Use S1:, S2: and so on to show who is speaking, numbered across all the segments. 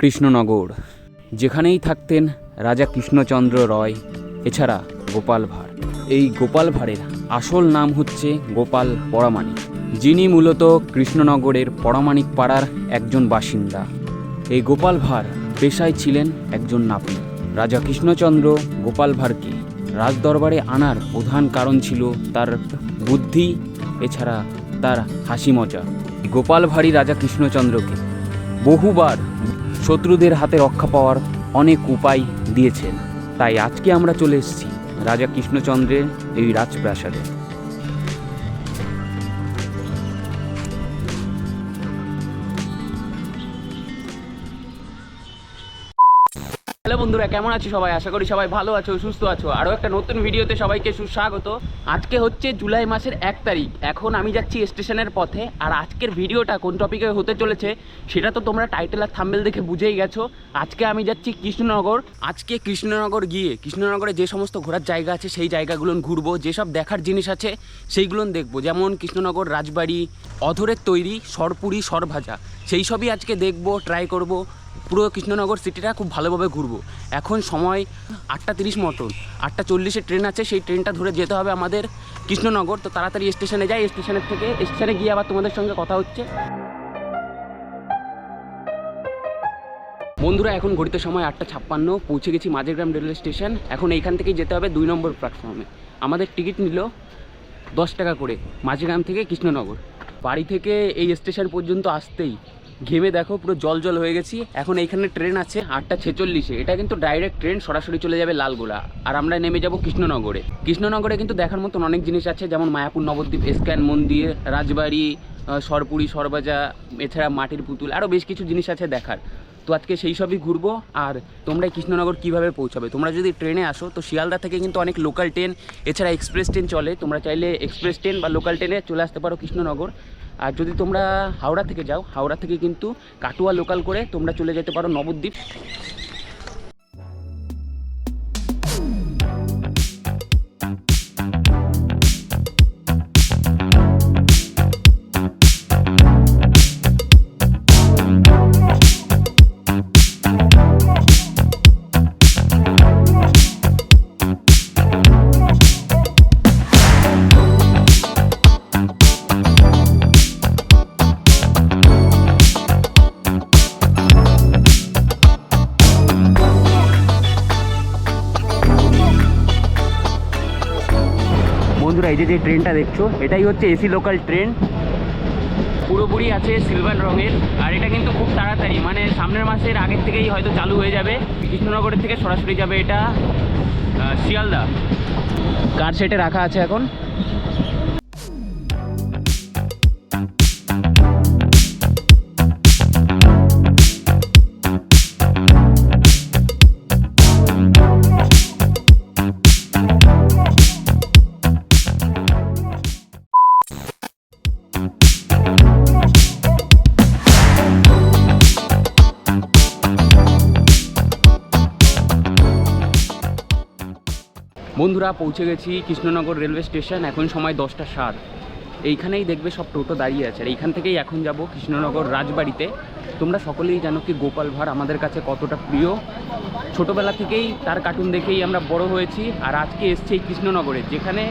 S1: কৃষ্ণনগর। যেখানেই থাকতেন রাজা কৃষ্ণচন্দ্র রয়, এছাড়া গোপাল ভাঁড়। এই গোপাল ভাঁড়ের আসল নাম হচ্ছে গোপাল পরামানিক যিনি মূলত কৃষ্ণনগরের পরামানিক পাড়ার একজন বাসিন্দা। এই গোপাল ভাঁড় পেশায় ছিলেন একজন নাপিত। রাজা কৃষ্ণচন্দ্র গোপাল ভাঁড়কে রাজদরবারে আনার প্রধান কারণ ছিল তার বুদ্ধি, এছাড়া তার হাসি মজা গোপাল ভাঁড়ই রাজা কৃষ্ণচন্দ্রকে বহুবার শত্রুদের হাতে রক্ষা পাওয়ার অনেক উপায় দিয়েছেন। তাই আজকে আমরা চলে এসেছি রাজা কৃষ্ণচন্দ্রের এই রাজপ্রাসাদে। হ্যালো বন্ধুরা, কেমন আছো সবাই? আশা করি সবাই ভালো আছো, সুস্থ আছো। আরও একটা নতুন ভিডিওতে সবাইকে সুস্বাগত। আজকে হচ্ছে জুলাই মাসের এক তারিখ। এখন আমি যাচ্ছি স্টেশনের পথে, আর আজকের ভিডিওটা কোন টপিকে হতে চলেছে, সেটা তো তোমরা টাইটেল আর থাম্বেল দেখে বুঝেই গেছো। আজকে আমি যাচ্ছি কৃষ্ণনগর। আজকে কৃষ্ণনগর গিয়ে, কৃষ্ণনগরে যে সমস্ত ঘোরার জায়গা আছে, সেই জায়গাগুলো ঘুরবো, যেসব দেখার জিনিস আছে, সেইগুলো দেখব। যেমন কৃষ্ণনগর, রাজবাড়ি, অধরের তৈরি, সরপুরি, সরভাজা, সেই সবই আজকে দেখব ট্রাই করব। পুরো কৃষ্ণনগর সিটিটা খুব ভালোভাবে ঘুরবো। এখন সময় আটটা তিরিশ মতন। আটটা চল্লিশে ট্রেন আছে, সেই ট্রেনটা ধরে যেতে হবে আমাদের কৃষ্ণনগর। তো তাড়াতাড়ি স্টেশনে যাই স্টেশনের থেকে স্টেশনে গিয়ে আবার তোমাদের সঙ্গে কথা হচ্ছে। বন্ধুরা, এখন ঘড়িতে সময় আটটা ছাপ্পান্ন, পৌঁছে গেছি মাঝেরগ্রাম রেলওয়ে স্টেশন এখন এইখান থেকেই যেতে হবে দুই নম্বর প্ল্যাটফর্মে আমাদের টিকিট নিল দশ টাকা করে, মাঝেগ্রাম থেকে কৃষ্ণনগর। বাড়ি থেকে এই স্টেশন পর্যন্ত আসতেই ঘেমে দেখো, পুরো জল জল হয়ে গেছি। এখন এইখানে ট্রেন আছে আটটা ছেচল্লিশে। এটা কিন্তু ডাইরেক্ট ট্রেন সরাসরি চলে যাবে লালগোলা। আর আমরা নেমে যাব কৃষ্ণনগরে। কৃষ্ণনগরে কিন্তু দেখার মতন অনেক জিনিস আছে, যেমন মায়াপুর নবদ্বীপ এসক্যান মন্দির, রাজবাড়ি সরপুরি, সরবাজা, এছাড়া মাটির পুতুল আরও বেশ কিছু জিনিস আছে দেখার। তো আজকে সেই সবই ঘুরবো, আর তোমরা কৃষ্ণনগর কীভাবে পৌঁছাবে? তোমরা যদি ট্রেনে আসো, তো শিয়ালদা থেকে কিন্তু অনেক লোকাল ট্রেন এছাড়া এক্সপ্রেস ট্রেন চলে। তোমরা চাইলে এক্সপ্রেস ট্রেন বা লোকাল ট্রেনে চলে আসতে পারো কৃষ্ণনগর। আর যদি তোমরা হাওড়া থেকে যাও, হাওড়া থেকে কিন্তু কাটুয়া লোকাল করে তোমরা চলে যেতে পারো নবদ্বীপ। এই যে যে ট্রেনটা দেখছ, এটাই হচ্ছে এসি লোকাল ট্রেন পুরোপুরি আছে সিলভার রঙের, আর এটা কিন্তু খুব তাড়াতাড়ি মানে সামনের মাসের আগের থেকেই হয়তো চালু হয়ে যাবে। কৃষ্ণনগরের থেকে সরাসরি যাবে এটা শিয়ালদা। কার সেটে রাখা আছে এখন? বন্ধুরা, পৌঁছে গেছি কৃষ্ণনগর রেলওয়ে স্টেশন, এখন সময় দশটা সাত। এইখানেই দেখবে সব টোটো দাঁড়িয়ে আছে। আর এইখান থেকেই এখন যাব কৃষ্ণনগর রাজবাড়িতে। তোমরা সকলেই জানো কি গোপাল ভাঁড় আমাদের কাছে কতটা প্রিয়। ছোটোবেলা থেকেই তার কার্টুন দেখেই আমরা বড় হয়েছি, আর আজকে এসছি এই কৃষ্ণনগরে, যেখানে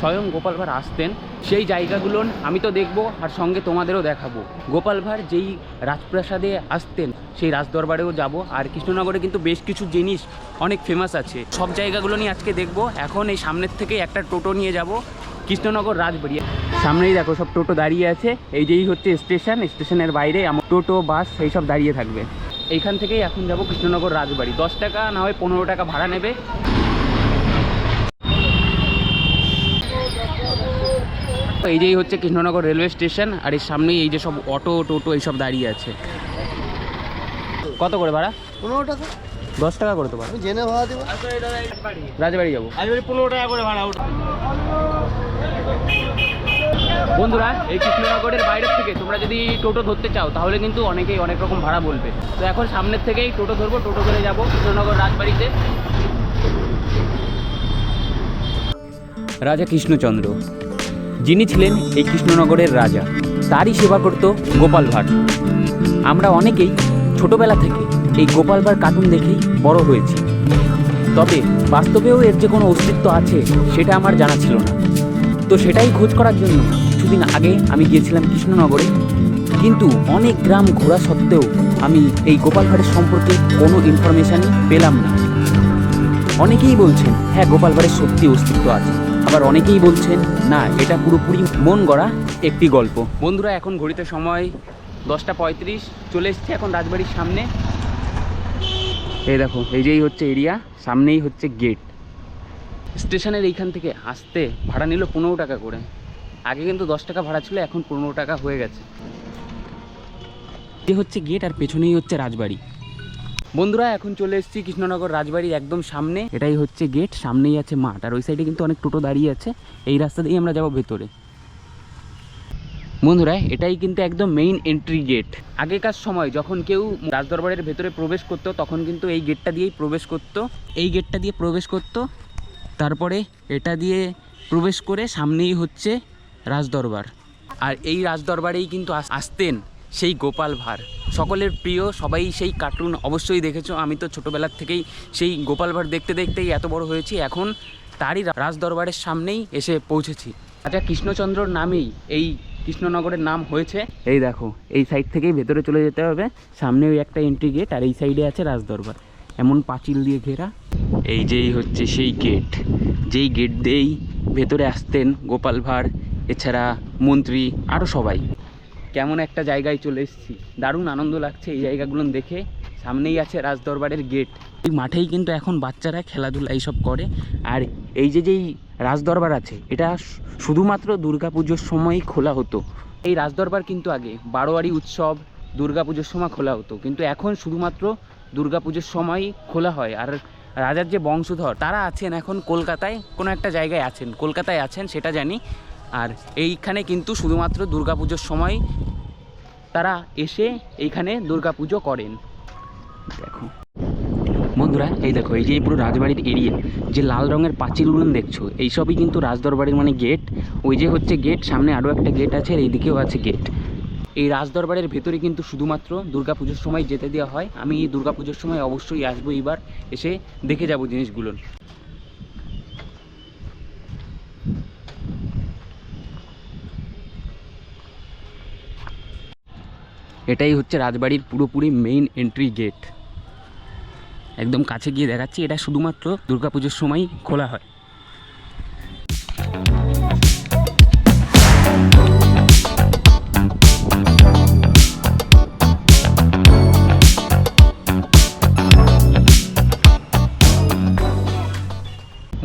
S1: স্বয়ং গোপাল ভাঁড় আসতেন, সেই জায়গাগুলো আমি তো দেখব আর সঙ্গে তোমাদেরও দেখাবো। গোপাল ভাঁড় যেই রাজপ্রাসাদে আসতেন, সেই রাজদরবারেও যাব। আর কৃষ্ণনগরে কিন্তু বেশ কিছু জিনিস অনেক ফেমাস আছে। সব জায়গাগুলো নিয়ে আজকে দেখব। এখন এই সামনের থেকেই একটা টোটো নিয়ে যাব, কৃষ্ণনগর রাজবাড়ি। সামনেই দেখো সব টোটো দাঁড়িয়ে আছে। এই যেই হচ্ছে স্টেশন, স্টেশনের বাইরে আমার টোটো, বাস, সেই সব দাঁড়িয়ে থাকবে। এইখান থেকেই এখন যাব কৃষ্ণনগর রাজবাড়ি। দশ টাকা না হয় পনেরো টাকা ভাড়া নেবে। তো এই যেই হচ্ছে কৃষ্ণনগর রেলওয়ে স্টেশন আর এর সামনেই এই যে সব অটো টোটো এইসব দাঁড়িয়ে আছে। কত করে ভাড়া?
S2: পনেরো টাকা
S1: দশ টাকা করে তো ভাড়া।
S2: জেনে ভাড়া দেবো।
S1: রাজবাড়ি যাব।
S2: পনেরো টাকা করে ভাড়া
S1: বন্ধুরা এই কৃষ্ণনগরের বাইরের থেকে তোমরা যদি টোটো ধরতে চাও তাহলে কিন্তু অনেকেই অনেক রকম ভাড়া বলবে। তো এখন সামনের থেকেই টোটো ধরবো টোটো ধরে যাব কৃষ্ণনগর রাজবাড়িতে। রাজা কৃষ্ণচন্দ্র যিনি ছিলেন এই কৃষ্ণনগরের রাজা, তারই সেবা করত গোপাল ভাঁড়। আমরা অনেকেই ছোটবেলা থেকে এই গোপালবার কার্টুন দেখেই বড় হয়েছি। তবে বাস্তবেও এর যে কোনো অস্তিত্ব আছে, সেটা আমার জানা ছিল না। তো সেটাই খোঁজ করার জন্য কিছুদিন আগে আমি গিয়েছিলাম কৃষ্ণনগরে। কিন্তু অনেক গ্রাম ঘোরা সত্ত্বেও আমি এই গোপাল ভাড়ের সম্পর্কে কোনো ইনফরমেশানই পেলাম না। অনেকেই বলছেন হ্যাঁ গোপাল ভাড়ের সত্যি অস্তিত্ব আছে। আবার অনেকেই বলছেন, না, এটা পুরোপুরি মন গড়া একটি গল্প। বন্ধুরা, এখন ঘড়িতে সময় দশটা পঁয়ত্রিশ, চলে এসছে এখন রাজবাড়ির সামনে। এই দেখো, এই যেই হচ্ছে এরিয়া, সামনেই হচ্ছে গেট। স্টেশনের এইখান থেকে আসতে ভাড়া নিল পনেরো টাকা করে। আগে কিন্তু দশ টাকা ভাড়া ছিল, এখন পনেরো টাকা হয়ে গেছে। যে হচ্ছে গেট আর পেছনেই হচ্ছে রাজবাড়ি। বন্ধুরা, এখন চলে এসেছি কৃষ্ণনগর রাজবাড়ির একদম সামনে। এটাই হচ্ছে গেট সামনেই আছে মাঠ। আর ওই সাইডে কিন্তু অনেক টোটো দাঁড়িয়ে আছে। এই রাস্তা দিয়েই আমরা যাব ভেতরে। বন্ধুরা, এটাই কিন্তু একদম মেইন এন্ট্রি গেট আগেকার সময় যখন কেউ রাজদরবারের ভেতরে প্রবেশ করতো, তখন কিন্তু এই গেটটা দিয়েই প্রবেশ করতো। এই গেটটা দিয়ে প্রবেশ করতো। তারপরে এটা দিয়ে প্রবেশ করে সামনেই হচ্ছে রাজদরবার। আর এই রাজদরবারেই কিন্তু আস- আসতেন। সেই গোপাল ভাঁড়। সকলের প্রিয়, সবাই সেই কার্টুন অবশ্যই দেখেছ। আমি তো ছোটোবেলার থেকেই সেই গোপাল ভাঁড় দেখতে দেখতেই এত বড় হয়েছি। এখন তারই রাজদরবারের সামনেই এসে পৌঁছেছি। রাজা কৃষ্ণচন্দ্রর নামেই এই কৃষ্ণনগরের নাম হয়েছে। এই দেখো, এই সাইড থেকেই ভেতরে চলে যেতে হবে। সামনে ওই একটা এন্ট্রি গেট আর এই সাইডে আছে রাজদরবার। এমন পাঁচিল দিয়ে ঘেরা। এই যেই হচ্ছে সেই গেট যেই গেট দিয়েই ভেতরে আসতেন গোপাল ভাঁড়, এছাড়া মন্ত্রী আরও সবাই। কেমন একটা জায়গায় চলে এসেছি। দারুণ আনন্দ লাগছে এই জায়গাগুলো দেখে। সামনেই আছে রাজদরবারের গেট এই মাঠেই কিন্তু এখন বাচ্চারা খেলাধুলা এইসব করে। আর এই যে যেই রাজদরবার আছে, এটা শুধুমাত্র দুর্গাপুজোর সময়ই খোলা হতো। এই রাজদরবার কিন্তু আগে বারোয়ারি উৎসব, দুর্গাপুজোর সময় খোলা হতো। কিন্তু এখন শুধুমাত্র দুর্গাপুজোর সময়ই খোলা হয়। আর রাজার যে বংশধর, তারা আছেন এখন কলকাতায়, কোনো একটা জায়গায় আছেন। কলকাতায় আছেন, সেটা জানি। আর এইখানে কিন্তু শুধুমাত্র দুর্গাপুজোর সময় তারা এসে এইখানে দুর্গাপুজো করেন। দেখো। বন্ধুরা, এই দেখো, এই যে এই পুরো রাজবাড়ির এরিয়া, যে লাল রঙের পাঁচিলগুলো দেখছ, এইসবই কিন্তু রাজদরবাড়ির মানে গেট। ওই যে হচ্ছে গেট, সামনে আরও একটা গেট আছে আর এইদিকেও আছে গেট। এই রাজদরবারের ভেতরে কিন্তু শুধুমাত্র দুর্গাপুজোর সময় যেতে দেওয়া হয়। আমি এই দুর্গাপুজোর সময় অবশ্যই আসব এইবার, এসে দেখে যাব জিনিসগুলো। এটাই হচ্ছে রাজবাড়ির পুরোপুরি মেইন এন্ট্রি গেট একদম কাছে গিয়ে দেখাচ্ছি, এটা শুধুমাত্র দুর্গাপুজোর সময় খোলা হয়।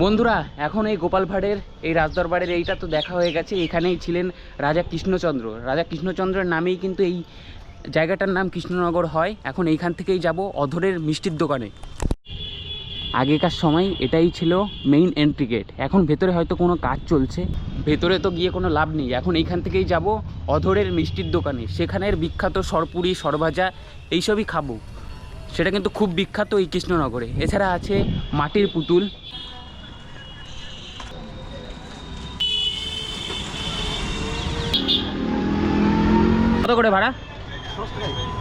S1: বন্ধুরা, এখন এই গোপাল ভাঁড়ের, এই রাজদরবারের এইটা তো দেখা হয়ে গেছে। এখানেই ছিলেন রাজা কৃষ্ণচন্দ্র। রাজা কৃষ্ণচন্দ্রের নামেই কিন্তু এই জায়গাটার নাম কৃষ্ণনগর হয়। এখন এইখান থেকেই যাব অধরের মিষ্টির দোকানে। আগেকার সময় এটাই ছিল মেইন এন্ট্রি গেট এখন ভেতরে হয়তো কোনো কাজ চলছে। ভেতরে তো গিয়ে কোনো লাভ নেই। এখন এইখান থেকেই যাব অধরের মিষ্টির দোকানে। সেখানের বিখ্যাত সরপুরি, সরভাজা এইসবই খাব। সেটা কিন্তু খুব বিখ্যাত এই কৃষ্ণনগরে। এছাড়া আছে মাটির পুতুল। কত করে ভাড়া?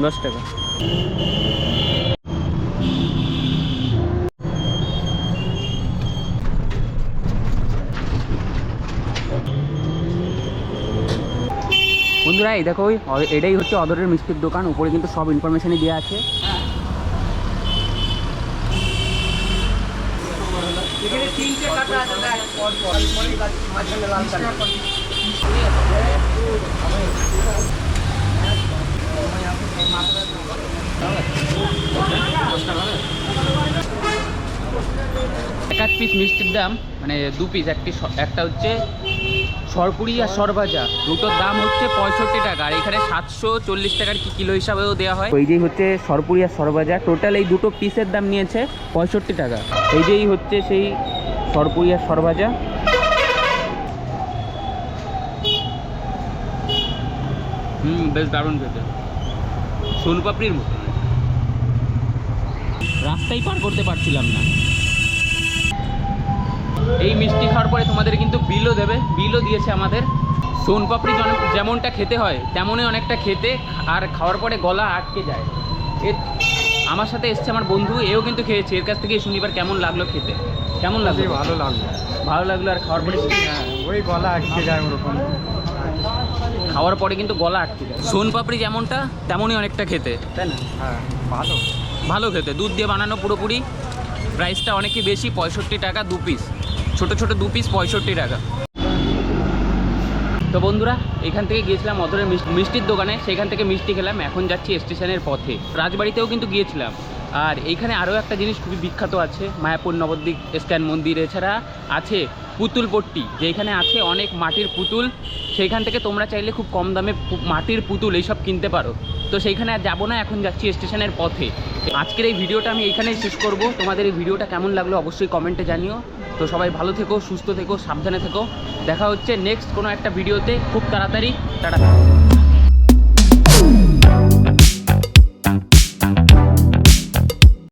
S1: দশ টাকা। বন্ধুরা, এই দেখো এটাই হচ্ছে অদরের মিষ্টির দোকান। উপরে কিন্তু সব ইনফরমেশনই দেওয়া আছে। এক এক পিস মিষ্টির দাম মানে দু পিস একটি একটা হচ্ছে সরপুরি আর সরভাজা। দুটোর দাম হচ্ছে পঁয়ষট্টি টাকা আর এখানে সাতশো চল্লিশ টাকার কি কিলো হিসাবেও দেওয়া হয়। ওই যেই হচ্ছে সরপুরি আর সরভাজা টোটাল এই দুটো পিসের দাম নিয়েছে পঁয়ষট্টি টাকা। এই যেই হচ্ছে সেই সরপুরি আর সরভাজা। হুম বেশ দারুণ খেতে। সোনপাপড়ির মতো। রাস্তাই পার করতে পারছিলাম না। এই মিষ্টি খাওয়ার পরে তোমাদের কিন্তু বিলও দেবে বিলও দিয়েছে আমাদের। সোনপাপড়ি যেমনটা খেতে হয় তেমনই অনেকটা খেতে আর খাওয়ার পরে গলা আটকে যায়। এর আমার সাথে এসছে আমার বন্ধু এও কিন্তু খেয়েছে। এর কাছ থেকে শুনিবার কেমন লাগল খেতে? কেমন লাগল?
S3: ভালো লাগল।
S1: ভালো লাগল আর খাওয়ার পরে?
S3: হ্যাঁ ওই গলা আটকে যায় ওরকম।
S1: খাওয়ার পরে কিন্তু গলা আটকে যায়। সোন পাপড়ি যেমনটা তেমনই অনেকটা খেতে। তাই না?
S3: হ্যাঁ ভালো।
S1: ভালো খেতে। দুধ দিয়ে বানানো পুরোপুরি প্রাইসটা অনেকই বেশি পঁয়ষট্টি টাকা দু পিস ছোটো ছোটো দু পিস পঁয়ষট্টি টাকা। তো বন্ধুরা এখান থেকে গিয়েছিলাম অদরের মিষ্টি- মিষ্টির দোকানে। সেখান থেকে মিষ্টি খেলাম। এখন যাচ্ছি স্টেশনের পথে। রাজবাড়িতেও কিন্তু গিয়েছিলাম। আর এইখানে আরও একটা জিনিস খুবই বিখ্যাত আছে। মায়াপুর নবদ্বীপ স্ক্যান মন্দির এছাড়া আছে পুতুল পট্টি যেখানে আছে অনেক মাটির পুতুল, সেইখান থেকে তোমরা চাইলে খুব কম দামে মাটির পুতুল এইসব কিনতে পারো। তো সেইখানে আর যাব না, এখন যাচ্ছি স্টেশনের পথে। আজকের এই ভিডিওটা আমি এইখানেই শেষ করব। তোমাদের এই ভিডিওটা কেমন লাগল অবশ্যই কমেন্টে জানিও। তো সবাই ভালো থেকো, সুস্থ থেকো, সাবধানে থেকো। দেখা হচ্ছে নেক্সট কোনো একটা ভিডিওতে। খুব তাড়াতাড়ি, টাটা।